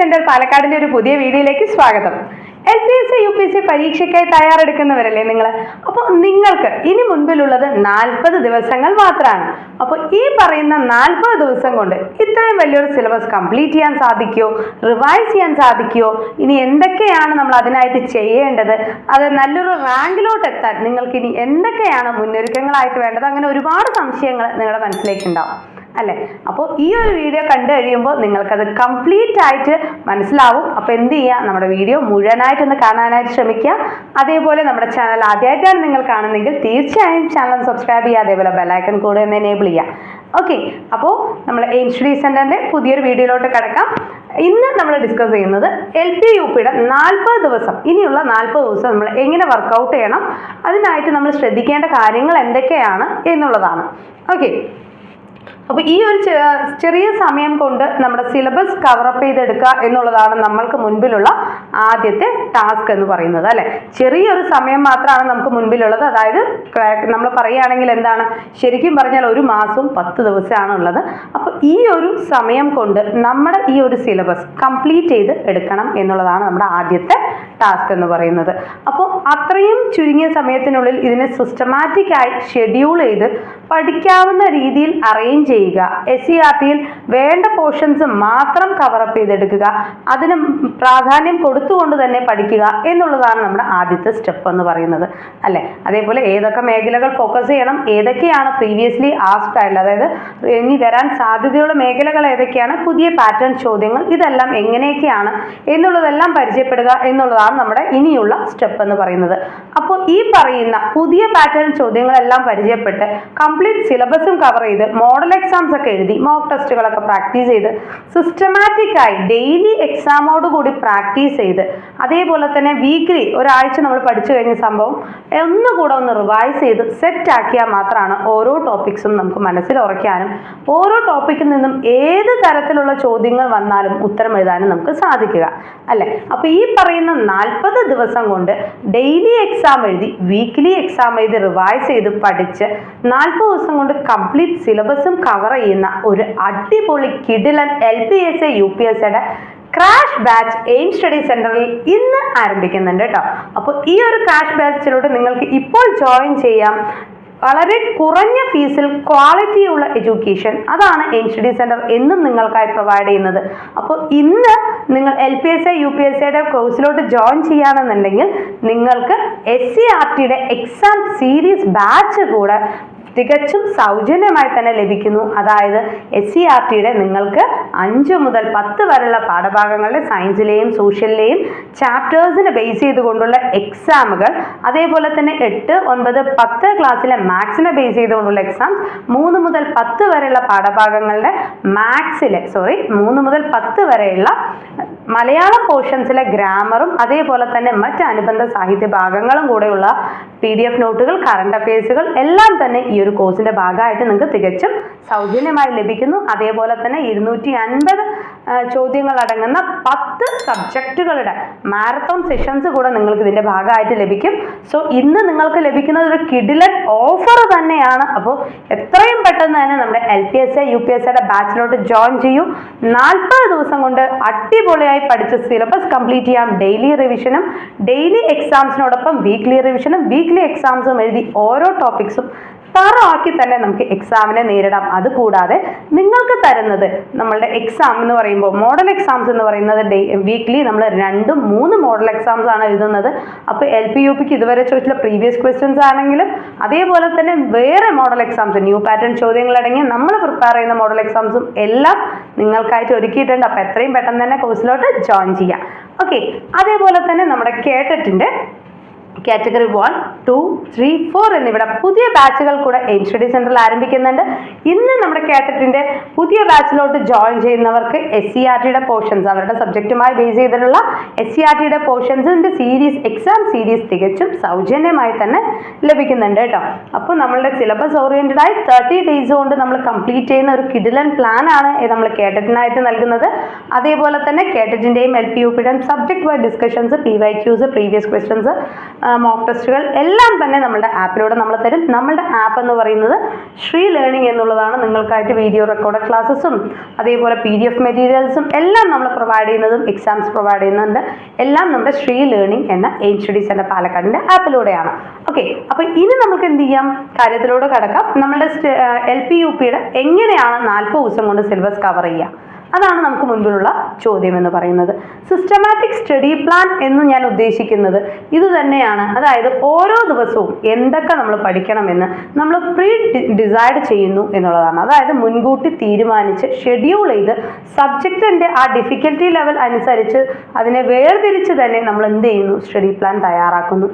Centre പാലക്കാടിന്റെ ഒരു പുതിയ വീഡിയോയിലേക്ക് സ്വാഗതം. L P S C U P S C പരീക്ഷയ്ക്കായി തയ്യാറെടുക്കുന്നവരല്ലേ നിങ്ങൾ? അപ്പോൾ നിങ്ങൾക്ക് ഇനി മുൻപിലുള്ളത് നാൽപ്പത് ദിവസങ്ങൾ മാത്രമാണ്. അപ്പോൾ ഈ പറയുന്ന നാൽപ്പത് ദിവസം കൊണ്ട് ഇത്രയും വലിയൊരു സിലബസ് കംപ്ലീറ്റ് ചെയ്യാൻ സാധിക്കുമോ റിവൈസ് ചെയ്യാൻ സാധിക്കുമോ ഇനി എന്തൊക്കെയാണ് നമ്മൾ അതിനായിട്ട് ചെയ്യേണ്ടത്? അത് നല്ലൊരു റാങ്കിലോട്ട് എത്താൻ നിങ്ങൾക്ക് ഇനി എന്തൊക്കെയാണ് മുന്നൊരുക്കങ്ങളായിട്ട് വേണ്ടത്? അങ്ങനെ ഒരുപാട് സംശയങ്ങൾ നിങ്ങളുടെ മനസ്സിലേക്ക് ഉണ്ടാവും അല്ലേ? അപ്പോൾ ഈ ഒരു വീഡിയോ കണ്ടു കഴിയുമ്പോൾ നിങ്ങൾക്കത് കംപ്ലീറ്റ് ആയിട്ട് മനസ്സിലാവും. അപ്പോൾ എന്ത് ചെയ്യുക? നമ്മുടെ വീഡിയോ മുഴുവനായിട്ടൊന്ന് കാണാനായിട്ട് ശ്രമിക്കുക. അതേപോലെ നമ്മുടെ ചാനൽ ആദ്യമായിട്ടാണ് നിങ്ങൾ കാണുന്നതെങ്കിൽ തീർച്ചയായും ചാനൽ സബ്സ്ക്രൈബ് ചെയ്യുക. അതേപോലെ ബെലൈക്കൺ കൂടെ ഒന്ന് എനേബിൾ ചെയ്യുക. ഓക്കെ അപ്പോൾ നമ്മൾ എയിം സ്റ്റഡി സെന്ററിന്റെ പുതിയൊരു വീഡിയോയിലോട്ട് കിടക്കാം. ഇന്ന് നമ്മൾ ഡിസ്കസ് ചെയ്യുന്നത് എൽ പി യു പിയുടെ നാൽപ്പത് ദിവസം. ഇനിയുള്ള നാൽപ്പത് ദിവസം നമ്മൾ എങ്ങനെ വർക്കൗട്ട് ചെയ്യണം? അതിനായിട്ട് നമ്മൾ ശ്രദ്ധിക്കേണ്ട കാര്യങ്ങൾ എന്തൊക്കെയാണ് എന്നുള്ളതാണ്. ഓക്കെ അപ്പോൾ ഈ ഒരു ചെറിയ സമയം കൊണ്ട് നമ്മുടെ സിലബസ് കവറപ്പ് ചെയ്തെടുക്കുക എന്നുള്ളതാണ് നമ്മൾക്ക് മുൻപിലുള്ള ആദ്യത്തെ ടാസ്ക് എന്ന് പറയുന്നത് അല്ലെ? ചെറിയൊരു സമയം മാത്രമാണ് നമുക്ക് മുൻപിലുള്ളത്. അതായത് നമ്മൾ പറയുകയാണെങ്കിൽ എന്താണ്? ശരിക്കും പറഞ്ഞാൽ ഒരു മാസവും പത്ത് ദിവസമാണ് ഉള്ളത്. അപ്പോൾ ഈ ഒരു സമയം കൊണ്ട് നമ്മുടെ ഈ ഒരു സിലബസ് കംപ്ലീറ്റ് ചെയ്ത് എടുക്കണം എന്നുള്ളതാണ് നമ്മുടെ ആദ്യത്തെ ടാസ്ക് എന്ന് പറയുന്നത്. അപ്പോൾ അത്രയും ചുരുങ്ങിയ സമയത്തിനുള്ളിൽ ഇതിനെ സിസ്റ്റമാറ്റിക്കായി ഷെഡ്യൂൾ ചെയ്ത് പഠിക്കാവുന്ന രീതിയിൽ അറേഞ്ച് ചെയ്യുക. എസ് സി ആർ ടിയിൽ വേണ്ട പോർഷൻസ് മാത്രം കവറപ്പ് ചെയ്തെടുക്കുക. അതിന് പ്രാധാന്യം കൊടുത്തുകൊണ്ട് തന്നെ പഠിക്കുക എന്നുള്ളതാണ് നമ്മുടെ ആദ്യത്തെ സ്റ്റെപ്പ് എന്ന് പറയുന്നത്. അല്ലേ? അതേപോലെ ഏതൊക്കെ മേഖലകൾ ഫോക്കസ് ചെയ്യണം ഏതൊക്കെയാണ് പ്രീവിയസ്ലി ആസ്ഡ് ആയിട്ടുള്ളത്. അതായത് ഇനി വരാൻ സാധ്യതയുള്ള മേഖലകൾ ഏതൊക്കെയാണ് പുതിയ പാറ്റേൺ ചോദ്യങ്ങൾ ഇതെല്ലാം എങ്ങനെയൊക്കെയാണ് എന്നുള്ളതെല്ലാം പരിചയപ്പെടുക എന്നുള്ളതാണ് നമ്മുടെ ഇനിയുള്ള സ്റ്റെപ്പ് എന്ന് പറയുന്നത്. അപ്പോൾ ഈ പറയുന്ന പുതിയ പാറ്റേൺ ചോദ്യങ്ങളെല്ലാം പരിചയപ്പെട്ട് കംപ്ലീറ്റ് സിലബസും കവർ ചെയ്ത് മോഡൽ എക്സാംസ് ഒക്കെ എഴുതി മോക്ക് ടെസ്റ്റുകളൊക്കെ പ്രാക്ടീസ് ചെയ്ത് സിസ്റ്റമാറ്റിക് ആയി ഡെയിലി എക്സാമോട് കൂടി പ്രാക്ടീസ് ചെയ്ത് അതേപോലെ തന്നെ വീക്ക്ലി ഒരാഴ്ച നമ്മൾ പഠിച്ചു കഴിഞ്ഞ സംഭവം ഒന്നുകൂടെ ഒന്ന് റിവൈസ് ചെയ്ത് സെറ്റ് ആക്കിയാൽ മാത്രമാണ് ഓരോ ടോപ്പിക്സും നമുക്ക് മനസ്സിൽ ഉറയ്ക്കാനും ഓരോ ടോപ്പിക്കിൽ നിന്നും ഏത് തരത്തിലുള്ള ചോദ്യങ്ങൾ വന്നാലും ഉത്തരം എഴുതാനും നമുക്ക് സാധിക്കുക. അല്ലേ? അപ്പോൾ ഈ പറയുന്ന നാൽപ്പത് ദിവസം കൊണ്ട് ഡെയിലി എക്സാം എഴുതി വീക്ക്ലി എക്സാം എഴുതി റിവൈസ് ചെയ്ത് പഠിച്ച് നാൽപ്പത് ദിവസം കൊണ്ട് കംപ്ലീറ്റ് സിലബസും കവർ ചെയ്യുന്ന ഒരു അടിപൊളി കിടിലൻ L P S A U P S എയുടെ ക്രാഷ് ബാച്ച് എയിം സ്റ്റഡി സെന്ററിൽ ഇന്ന് ആരംഭിക്കുന്നുണ്ട് കേട്ടോ. അപ്പോൾ ഈ ഒരു ക്രാഷ് ബാച്ചിലൂടെ നിങ്ങൾക്ക് ഇപ്പോൾ ജോയിൻ ചെയ്യാം. വളരെ കുറഞ്ഞ ഫീസിൽ ക്വാളിറ്റിയുള്ള എഡ്യൂക്കേഷൻ അതാണ് എയിം സ്റ്റഡി സെന്റർ എന്നും നിങ്ങൾക്കായി പ്രൊവൈഡ് ചെയ്യുന്നത്. അപ്പോൾ ഇന്ന് നിങ്ങൾ L P S I U P S എയുടെ കോഴ്സിലോട്ട് ജോയിൻ ചെയ്യുകയാണെന്നുണ്ടെങ്കിൽ നിങ്ങൾക്ക് എസ് സി ആർ ടിയുടെ എക്സാം സീരീസ് ബാച്ച് കൂടെ തികച്ചും സൗജന്യമായി തന്നെ ലഭിക്കുന്നു. അതായത് എസ് സി ആർ ടിയുടെ നിങ്ങൾക്ക് അഞ്ച് മുതൽ പത്ത് വരെയുള്ള പാഠഭാഗങ്ങളുടെ സയൻസിലെയും സോഷ്യലിലെയും ചാപ്റ്റേഴ്സിനെ ബേസ് ചെയ്തുകൊണ്ടുള്ള എക്സാമുകൾ അതേപോലെ തന്നെ എട്ട് ഒൻപത് പത്ത് ക്ലാസ്സിലെ മാത്സിനെ ബേസ് ചെയ്തുകൊണ്ടുള്ള എക്സാം മൂന്ന് മുതൽ പത്ത് വരെയുള്ള പാഠഭാഗങ്ങളുടെ മാത്സിലെ സോറി മൂന്ന് മുതൽ പത്ത് വരെയുള്ള മലയാള പോർഷൻസിലെ ഗ്രാമറും അതേപോലെ തന്നെ മറ്റ് അനുബന്ധ സാഹിത്യ ഭാഗങ്ങളും കൂടെയുള്ള പി ഡി എഫ് നോട്ടുകൾ കറണ്ട് അഫയേഴ്സുകൾ എല്ലാം തന്നെ ഈ ഒരു കോഴ്സിന്റെ ഭാഗമായിട്ട് നിങ്ങൾക്ക് തികച്ചും സൗജന്യമായി ലഭിക്കുന്നു. അതേപോലെ തന്നെ ഇരുന്നൂറ്റി അൻപത് ചോദ്യങ്ങൾ അടങ്ങുന്ന പത്ത് സബ്ജക്റ്റുകളുടെ മാരത്തോൺ സെഷൻസ് കൂടെ നിങ്ങൾക്ക് ഇതിന്റെ ഭാഗമായിട്ട് ലഭിക്കും. സോ ഇന്ന് നിങ്ങൾക്ക് ലഭിക്കുന്നത് ഒരു കിഡിലൻ ഓഫർ തന്നെയാണ്. അപ്പോൾ എത്രയും പെട്ടെന്ന് തന്നെ നമ്മുടെ L P S A U P S എയുടെ ബാച്ചിലോട്ട് ജോയിൻ ചെയ്യൂ. നാൽപ്പത് ദിവസം കൊണ്ട് അടിപൊളിയായി പഠിച്ച് സിലബസ് കംപ്ലീറ്റ് ചെയ്യാം. ഡെയിലി റിവിഷനും ഡെയിലി എക്സാംസിനോടൊപ്പം വീക്ക്ലി റിവിഷനും വീക്ക്ലി എക്സാംസും എഴുതി ഓരോ ടോപ്പിക്സും തറവാക്കി തന്നെ നമുക്ക് എക്സാമിനെ നേരിടാം. അതുകൂടാതെ നിങ്ങൾക്ക് തരുന്നത് നമ്മളുടെ എക്സാം എന്ന് പറയുമ്പോൾ മോഡൽ എക്സാംസ് എന്ന് പറയുന്നത് ഡേ വീക്ക്ലി നമ്മൾ രണ്ടും മൂന്ന് മോഡൽ എക്സാംസ് ആണ് എഴുതുന്നത്. അപ്പോൾ എൽ പി യു പിക്ക് ഇതുവരെ ചോദിച്ചിട്ടുള്ള പ്രീവിയസ് ക്വസ്റ്റ്യൻസ് ആണെങ്കിലും അതേപോലെ തന്നെ വേറെ മോഡൽ എക്സാംസ് ന്യൂ പാറ്റേൺ ചോദ്യങ്ങളടങ്ങിയ നമ്മൾ പ്രിപ്പയർ ചെയ്യുന്ന മോഡൽ എക്സാംസും എല്ലാം നിങ്ങൾക്കായിട്ട് ഒരുക്കിയിട്ടുണ്ട്. അപ്പോൾ എത്രയും പെട്ടെന്ന് തന്നെ കോഴ്സിലോട്ട് ജോയിൻ ചെയ്യാം. ഓക്കെ അതേപോലെ തന്നെ നമ്മുടെ കേട്ടറ്റിന്റെ category one two three four എന്നിവിടെ പുതിയ ബാച്ചുകൾ കൂടെ എയിം സ്റ്റഡി സെന്ററിൽ ആരംഭിക്കുന്നുണ്ട്. ഇന്ന് നമ്മുടെ കാറ്ററ്റിന്റെ പുതിയ ബാച്ചിലോട്ട് ജോയിൻ ചെയ്യുന്നവർക്ക് എസ് സി ആർ ടിയുടെ പോർഷൻസ് അവരുടെ സബ്ജക്റ്റുമായി ബേസ് ചെയ്തിട്ടുള്ള എസ് സി ആർ ടിയുടെ പോർഷൻസിന്റെ സീരീസ് എക്സാം സീരീസ് തികച്ചും സൗജന്യമായി തന്നെ ലഭിക്കുന്നുണ്ട് കേട്ടോ. അപ്പോൾ നമ്മളുടെ സിലബസ് ഓറിയന്റഡ് ആയി തേർട്ടി ഡേയ്സ് കൊണ്ട് നമ്മൾ കംപ്ലീറ്റ് ചെയ്യുന്ന ഒരു കിഡിലൻ പ്ലാൻ ആണ് നമ്മൾ കേട്ടറ്റിനായിട്ട് നൽകുന്നത്. അതേപോലെ തന്നെ കേട്ടറ്റിന്റെയും എൽ പി യു പിയുടെയും subject wise discussions P Y Qs previous questions mock ടെസ്റ്റുകൾ എല്ലാം തന്നെ നമ്മുടെ ആപ്പിലൂടെ നമ്മൾ തരും. നമ്മളുടെ ആപ്പ് എന്ന് പറയുന്നത് ശ്രീ ലേണിംഗ് എന്നുള്ള എന്നുള്ളതാണ് നിങ്ങൾക്കായിട്ട് വീഡിയോ റെക്കോർഡ് ക്ലാസ്സസും അതേപോലെ പി ഡി എഫ് മെറ്റീരിയൽസും എല്ലാം നമ്മൾ പ്രൊവൈഡ് ചെയ്യുന്നതും എക്സാംസ് പ്രൊവൈഡ് ചെയ്യുന്നുണ്ട് എല്ലാം നമ്മുടെ ശ്രീ ലേണിംഗ് എന്ന എയിം സ്റ്റഡീസ് സെന്റർ പാലക്കാടിന്റെ ആപ്പിലൂടെയാണ്. ഓക്കെ അപ്പോൾ ഇനി നമുക്ക് എന്ത് ചെയ്യാം? കാര്യത്തിലൂടെ കടക്കാം. നമ്മുടെ എൽ പി യു പിയുടെ എങ്ങനെയാണ് നാൽപ്പത് ദിവസം കൊണ്ട് സിലബസ് കവർ ചെയ്യുക? അതാണ് നമുക്ക് മുൻപിലുള്ള ചോദ്യം എന്ന് പറയുന്നത്. സിസ്റ്റമാറ്റിക് സ്റ്റഡി പ്ലാൻ എന്ന് ഞാൻ ഉദ്ദേശിക്കുന്നത് ഇത് തന്നെയാണ്. അതായത് ഓരോ ദിവസവും എന്തൊക്കെ നമ്മൾ പഠിക്കണമെന്ന് നമ്മൾ പ്രീ ഡിസൈഡ് ചെയ്യുന്നു എന്നുള്ളതാണ്. അതായത് മുൻകൂട്ടി തീരുമാനിച്ച് ഷെഡ്യൂൾ ചെയ്ത് സബ്ജക്റ്റിന്റെ ആ ഡിഫിക്കൽറ്റി ലെവൽ അനുസരിച്ച് അതിനെ വേർതിരിച്ച് തന്നെ നമ്മൾ എന്ത് ചെയ്യുന്നു? സ്റ്റഡി പ്ലാൻ തയ്യാറാക്കുന്നു.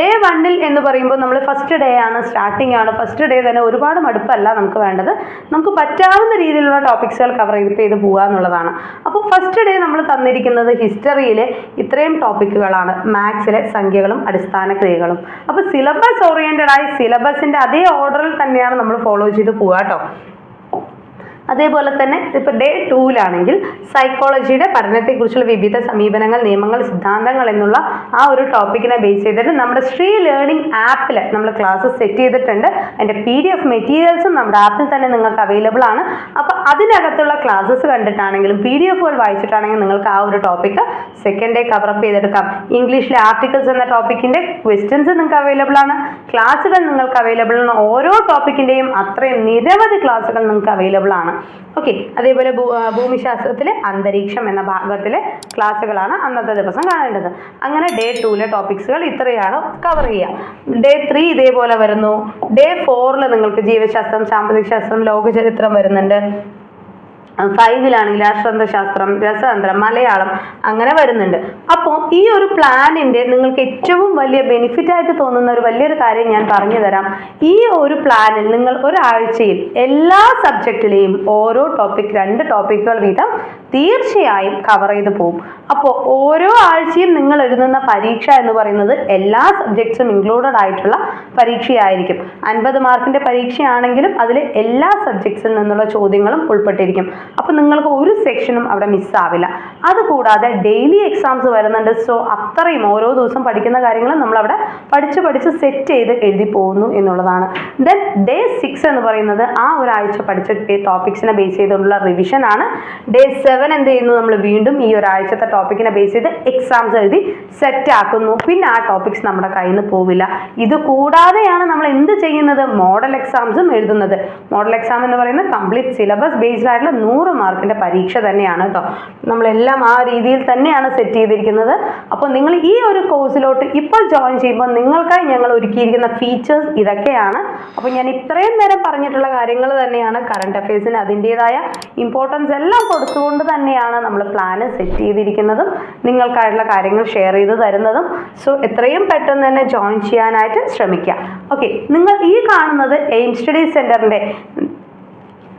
ഡേ വണ്ണിൽ എന്ന് പറയുമ്പോൾ നമ്മൾ ഫസ്റ്റ് ഡേ ആണ് സ്റ്റാർട്ടിംഗ് ആണ്. ഫസ്റ്റ് ഡേ തന്നെ ഒരുപാട് മടുപ്പല്ല നമുക്ക് വേണ്ടത്. നമുക്ക് പറ്റാവുന്ന രീതിയിലുള്ള ടോപ്പിക്സുകൾ കവർ ചെയ്ത് ചെയ്ത് എന്നുള്ളതാണ്. അപ്പോൾ ഫസ്റ്റ് ഡേ നമ്മൾ തന്നിരിക്കുന്നത് ഹിസ്റ്ററിയിലെ ഇത്രയും ടോപ്പിക്കുകളാണ് മാത്സിലെ സംഖ്യകളും അടിസ്ഥാന ക്രിയകളും. അപ്പോൾ സിലബസ് ഓറിയന്റഡ് ആയി സിലബസിന്റെ അതേ ഓർഡറിൽ തന്നെയാണ് നമ്മൾ ഫോളോ ചെയ്ത് പോവുക കേട്ടോ. അതേപോലെ തന്നെ ഇപ്പോൾ ഡേ ടൂവിലാണെങ്കിൽ സൈക്കോളജിയുടെ പഠനത്തെക്കുറിച്ചുള്ള വിവിധ സമീപനങ്ങൾ നിയമങ്ങൾ സിദ്ധാന്തങ്ങൾ എന്നുള്ള ആ ഒരു ടോപ്പിക്കിനെ ബേസ് ചെയ്തിട്ട് നമ്മുടെ ശ്രീ ലേണിംഗ് ആപ്പിൽ നമ്മൾ ക്ലാസ് സെറ്റ് ചെയ്തിട്ടുണ്ട്. അതിന്റെ പി ഡി എഫ് മെറ്റീരിയൽസും നമ്മുടെ ആപ്പിൽ തന്നെ നിങ്ങൾക്ക് അവൈലബിൾ ആണ്. അപ്പോൾ അതിനകത്തുള്ള ക്ലാസ്സസ് കണ്ടിട്ടാണെങ്കിലും പി ഡി എഫുകൾ വായിച്ചിട്ടാണെങ്കിലും നിങ്ങൾക്ക് ആ ഒരു ടോപ്പിക്ക് സെക്കൻഡ് ഡേ കവറപ്പ് ചെയ്തെടുക്കാം. ഇംഗ്ലീഷിലെ ആർട്ടിക്കിൾസ് എന്ന ടോപ്പിക്കിന്റെ ക്വസ്റ്റ്യൻസ് നിങ്ങൾക്ക് അവൈലബിൾ ആണ്. ക്ലാസ്സുകൾ നിങ്ങൾക്ക് അവൈലബിൾ ആണ്. ഓരോ ടോപ്പിക്കിന്റെയും അത്രയും നിരവധി ക്ലാസ്സുകൾ നിങ്ങൾക്ക് അവൈലബിൾ ആണ്. ഓക്കെ അതേപോലെ ഭൂമിശാസ്ത്രത്തിൽ അന്തരീക്ഷം എന്ന ഭാഗത്തിലെ ക്ലാസ്സുകളാണ് അന്നത്തെ ദിവസം കാണേണ്ടത്. അങ്ങനെ ഡേ ടൂവിലെ ടോപ്പിക്സുകൾ ഇത്രയാണ് കവർ ചെയ്യുക ഡേ ത്രീ ഇതേപോലെ വരുന്നു. ഡേ ഫോറിൽ നിങ്ങൾക്ക് ജീവശാസ്ത്രം സാമ്പത്തിക ശാസ്ത്രം ലോകചരിത്രം വരുന്നുണ്ട്. ഫൈവിലാണെങ്കിൽ രാഷ്ട്രതന്ത്രശാസ്ത്രം രസതന്ത്രം മലയാളം അങ്ങനെ വരുന്നുണ്ട്. അപ്പോൾ ഈ ഒരു പ്ലാനിന്റെ നിങ്ങൾക്ക് ഏറ്റവും വലിയ ബെനിഫിറ്റ് ആയിട്ട് തോന്നുന്ന ഒരു വലിയൊരു കാര്യം ഞാൻ പറഞ്ഞു തരാം. ഈ ഒരു പ്ലാനിൽ നിങ്ങൾ ഒരാഴ്ചയിൽ എല്ലാ സബ്ജക്റ്റിലെയും ഓരോ ടോപ്പിക് രണ്ട് ടോപ്പിക്കുകൾ വീതം തീർച്ചയായും കവർ ചെയ്ത് പോകും അപ്പോൾ ഓരോ ആഴ്ചയും നിങ്ങൾ എഴുതുന്ന പരീക്ഷ എന്ന് പറയുന്നത് എല്ലാ സബ്ജക്ട്സും ഇൻക്ലൂഡഡ് ആയിട്ടുള്ള പരീക്ഷയായിരിക്കും. അൻപത് മാർക്കിന്റെ പരീക്ഷയാണെങ്കിലും അതിൽ എല്ലാ സബ്ജക്ട്സിൽ നിന്നുള്ള ചോദ്യങ്ങളും ഉൾപ്പെട്ടിരിക്കും. അപ്പോൾ നിങ്ങൾക്ക് ഒരു സെക്ഷനും അവിടെ മിസ്സാവില്ല അതുകൂടാതെ ഡെയിലി എക്സാംസ് വരുന്നുണ്ട്. സോ അത്രയും ഓരോ ദിവസം പഠിക്കുന്ന കാര്യങ്ങൾ നമ്മളവിടെ പഠിച്ച് പഠിച്ച് സെറ്റ് ചെയ്ത് എഴുതി പോകുന്നു എന്നുള്ളതാണ്. ദെൻ ഡേ സിക്സ് എന്ന് പറയുന്നത് ആ ഒരാഴ്ച പഠിച്ച ടോപ്പിക്സിനെ ബേസ് ചെയ്തുള്ള റിവിഷൻ ആണ്. ഡേ സെവൻ എന്ത് ചെയ്യുന്നു? നമ്മൾ വീണ്ടും ഈ ഒരാഴ്ചത്തെ ടോപ്പിക്കിനെ ബേസ് ചെയ്ത് എക്സാംസ് എഴുതി സെറ്റ് ആക്കുന്നു. പിന്നെ ആ ടോപ്പിക്സ് നമ്മുടെ കയ്യിൽ നിന്ന് പോവില്ല. ഇത് കൂടാതെയാണ് നമ്മൾ എന്ത് ചെയ്യുന്നത്? മോഡൽ എക്സാംസും എഴുതുന്നത്. മോഡൽ എക്സാം എന്ന് പറയുന്നത് കംപ്ലീറ്റ് സിലബസ് ബേസ്ഡ് ആയിട്ടുള്ള നൂറ് മാർക്കിന്റെ പരീക്ഷ തന്നെയാണ് കേട്ടോ നമ്മളെല്ലാം ആ രീതിയിൽ തന്നെയാണ് സെറ്റ് ചെയ്തിരിക്കുന്നത്. അപ്പോൾ നിങ്ങൾ ഈ ഒരു കോഴ്സിലോട്ട് ഇപ്പോൾ ജോയിൻ ചെയ്യുമ്പോൾ നിങ്ങൾക്കായി ഞങ്ങൾ ഒരുക്കിയിരിക്കുന്ന ഫീച്ചേഴ്സ് ഇതൊക്കെയാണ്. അപ്പോൾ ഞാൻ ഇത്രയും നേരം പറഞ്ഞിട്ടുള്ള കാര്യങ്ങൾ തന്നെയാണ്. കറണ്ട് അഫയേഴ്സിന് അതിന്റേതായ ഇമ്പോർട്ടൻസ് എല്ലാം കൊടുത്തുകൊണ്ട് തന്നെയാണ് നമ്മൾ പ്ലാന് സെറ്റ് ചെയ്തിരിക്കുന്നതും നിങ്ങൾക്കായിട്ടുള്ള കാര്യങ്ങൾ ഷെയർ ചെയ്ത് തരുന്നതും. സോ എത്രയും പെട്ടെന്ന് തന്നെ ജോയിൻ ചെയ്യാനായിട്ട് ശ്രമിക്കുക. ഓക്കെ നിങ്ങൾ ഈ കാണുന്നത് എയിം സ്റ്റഡി സെന്ററിന്റെ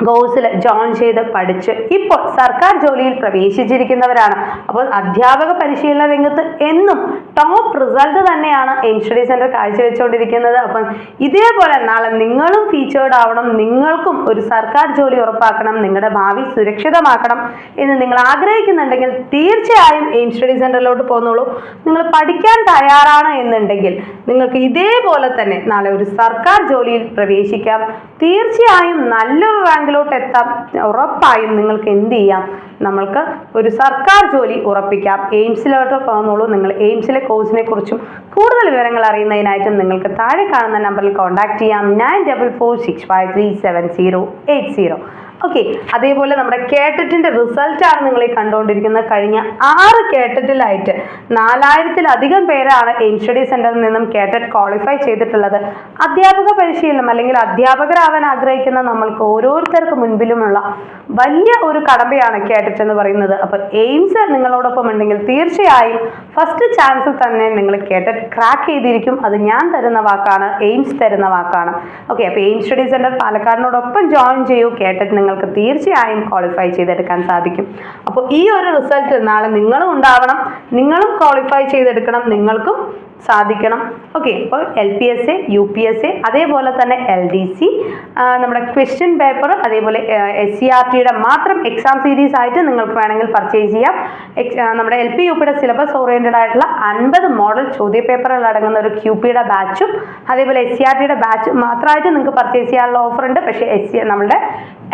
കോഴ്സിൽ ജോയിൻ ചെയ്ത് പഠിച്ച് ഇപ്പോൾ സർക്കാർ ജോലിയിൽ പ്രവേശിച്ചിരിക്കുന്നവരാണ്. അപ്പോൾ അധ്യാപക പരിശീലന രംഗത്ത് എന്നും ടോപ്പ് റിസൾട്ട് തന്നെയാണ് എയിം സ്റ്റഡി സെന്റർ കാഴ്ചവെച്ചുകൊണ്ടിരിക്കുന്നത്. അപ്പം ഇതേപോലെ നാളെ നിങ്ങളും ഫീച്ചേർഡ് ആവണം നിങ്ങൾക്കും ഒരു സർക്കാർ ജോലി ഉറപ്പാക്കണം നിങ്ങളുടെ ഭാവി സുരക്ഷിതമാക്കണം എന്ന് നിങ്ങൾ ആഗ്രഹിക്കുന്നുണ്ടെങ്കിൽ തീർച്ചയായും എയിം സ്റ്റഡി സെന്ററിലോട്ട് പോകുന്നുള്ളൂ നിങ്ങൾ പഠിക്കാൻ തയ്യാറാണ് എന്നുണ്ടെങ്കിൽ നിങ്ങൾക്ക് ഇതേപോലെ തന്നെ നാളെ ഒരു സർക്കാർ ജോലിയിൽ പ്രവേശിക്കാം. തീർച്ചയായും നല്ലൊരു റാങ്കിലോട്ട് എത്താം. ഉറപ്പായും നിങ്ങൾക്ക് എന്ത് ചെയ്യാം? നമ്മൾക്ക് ഒരു സർക്കാർ ജോലി ഉറപ്പിക്കാം. എയിംസിലോട്ട് പോകുന്നുള്ളൂ നിങ്ങൾ എയിംസിലെ കോഴ്സിനെ കുറിച്ചും കൂടുതൽ വിവരങ്ങൾ അറിയുന്നതിനായിട്ടും നിങ്ങൾക്ക് താഴെ കാണുന്ന നമ്പറിൽ കോൺടാക്ട് ചെയ്യാം. Nine double four six five three seven zero eight zero okay അതേപോലെ നമ്മുടെ കേട്ടറ്റിന്റെ റിസൾട്ടാണ് നിങ്ങൾ ഈ കണ്ടുകൊണ്ടിരിക്കുന്നത് കഴിഞ്ഞ ആറ് കേട്ടറ്റിലായിട്ട് നാലായിരത്തിലധികം പേരാണ് എയിം സ്റ്റഡി സെന്ററിൽ നിന്നും കേട്ടറ്റ് ക്വാളിഫൈ ചെയ്തിട്ടുള്ളത്. അധ്യാപക പരിശീലനം അല്ലെങ്കിൽ അധ്യാപകരാവാൻ ആഗ്രഹിക്കുന്ന നമ്മൾക്ക് ഓരോരുത്തർക്ക് മുൻപിലുമുള്ള വലിയ ഒരു കടമ്പയാണ് കേട്ടറ്റ് എന്ന് പറയുന്നത്. അപ്പോൾ എയിംസ് നിങ്ങളോടൊപ്പം ഉണ്ടെങ്കിൽ തീർച്ചയായും ഫസ്റ്റ് ചാൻസിൽ തന്നെ നിങ്ങൾ കേട്ടിട്ട് ക്രാക്ക് ചെയ്തിരിക്കും. അത് ഞാൻ തരുന്ന വാക്കാണ് എയിംസ് തരുന്ന വാക്കാണ്. ഓക്കെ അപ്പോൾ എയിംസ് സ്റ്റഡി സെന്റർ പാലക്കാടിനോടൊപ്പം ജോയിൻ ചെയ്യൂ. കേട്ടിട്ട് നിങ്ങൾക്ക് തീർച്ചയായും ക്വാളിഫൈ ചെയ്തെടുക്കാൻ സാധിക്കും. അപ്പോൾ ഈ ഒരു റിസൾട്ട് നാളെ നിങ്ങളും ഉണ്ടാവണം. നിങ്ങളും ക്വാളിഫൈ ചെയ്തെടുക്കണം. നിങ്ങൾക്കും സാധിക്കണം. ഓക്കെ അപ്പോൾ L P S A U P S A അതേപോലെ തന്നെ എൽ ഡി സി നമ്മുടെ ക്വസ്റ്റ്യൻ പേപ്പർ അതേപോലെ എസ് സി ആർ ടിയുടെ മാത്രം എക്സാം സീരീസ് ആയിട്ട് നിങ്ങൾക്ക് വേണമെങ്കിൽ പർച്ചേസ് ചെയ്യാം. നമ്മുടെ എൽ പി യു പിയുടെ സിലബസ് ഓറിയന്റഡ് ആയിട്ടുള്ള അൻപത് മോഡൽ ചോദ്യ പേപ്പറുകൾ അടങ്ങുന്ന ഒരു ക്യു പിയുടെ ബാച്ചും അതേപോലെ എസ് സി ആർ ടിയുടെ ബാച്ചും മാത്രമായിട്ട് നിങ്ങൾക്ക് പർച്ചേസ് ചെയ്യാനുള്ള ഓഫർ ഉണ്ട്. പക്ഷേ എസ് സി നമ്മുടെ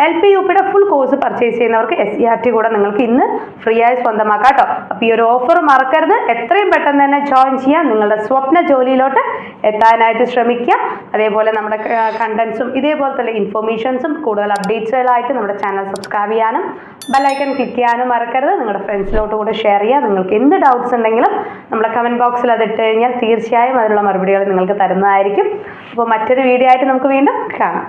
എൽ പി യു പിയുടെ ഫുൾ കോഴ്സ് പർച്ചേസ് ചെയ്യുന്നവർക്ക് എസ് സി ആർ ടി കൂടെ നിങ്ങൾക്ക് ഇന്ന് ഫ്രീ ആയി സ്വന്തമാക്കാം കേട്ടോ അപ്പോൾ ഈ ഒരു ഓഫർ മറക്കരുത്. എത്രയും പെട്ടെന്ന് തന്നെ ജോയിൻ ചെയ്യാം നിങ്ങളുടെ സ്വപ്ന ജോലിയിലോട്ട് എത്താനായിട്ട് ശ്രമിക്കുക. അതേപോലെ നമ്മുടെ കണ്ടൻസും ഇതേപോലത്തെ ഇൻഫർമേഷൻസും കൂടുതൽ അപ്ഡേറ്റ്സുകളായിട്ട് നമ്മുടെ ചാനൽ സബ്സ്ക്രൈബ് ചെയ്യാനും ബെല്ലൈക്കൺ ക്ലിക്ക് ചെയ്യാനും മറക്കരുത്. നിങ്ങളുടെ ഫ്രണ്ട്സിലോട്ട് കൂടെ ഷെയർ ചെയ്യുക. നിങ്ങൾക്ക് എന്ത് ഡൗട്ട്സ് ഉണ്ടെങ്കിലും നമ്മുടെ കമന്റ് ബോക്സിൽ അത് ഇട്ട് കഴിഞ്ഞാൽ തീർച്ചയായും അതിനുള്ള മറുപടികൾ നിങ്ങൾക്ക് തരുന്നതായിരിക്കും. അപ്പോൾ മറ്റൊരു വീഡിയോ ആയിട്ട് നമുക്ക് വീണ്ടും കാണാം.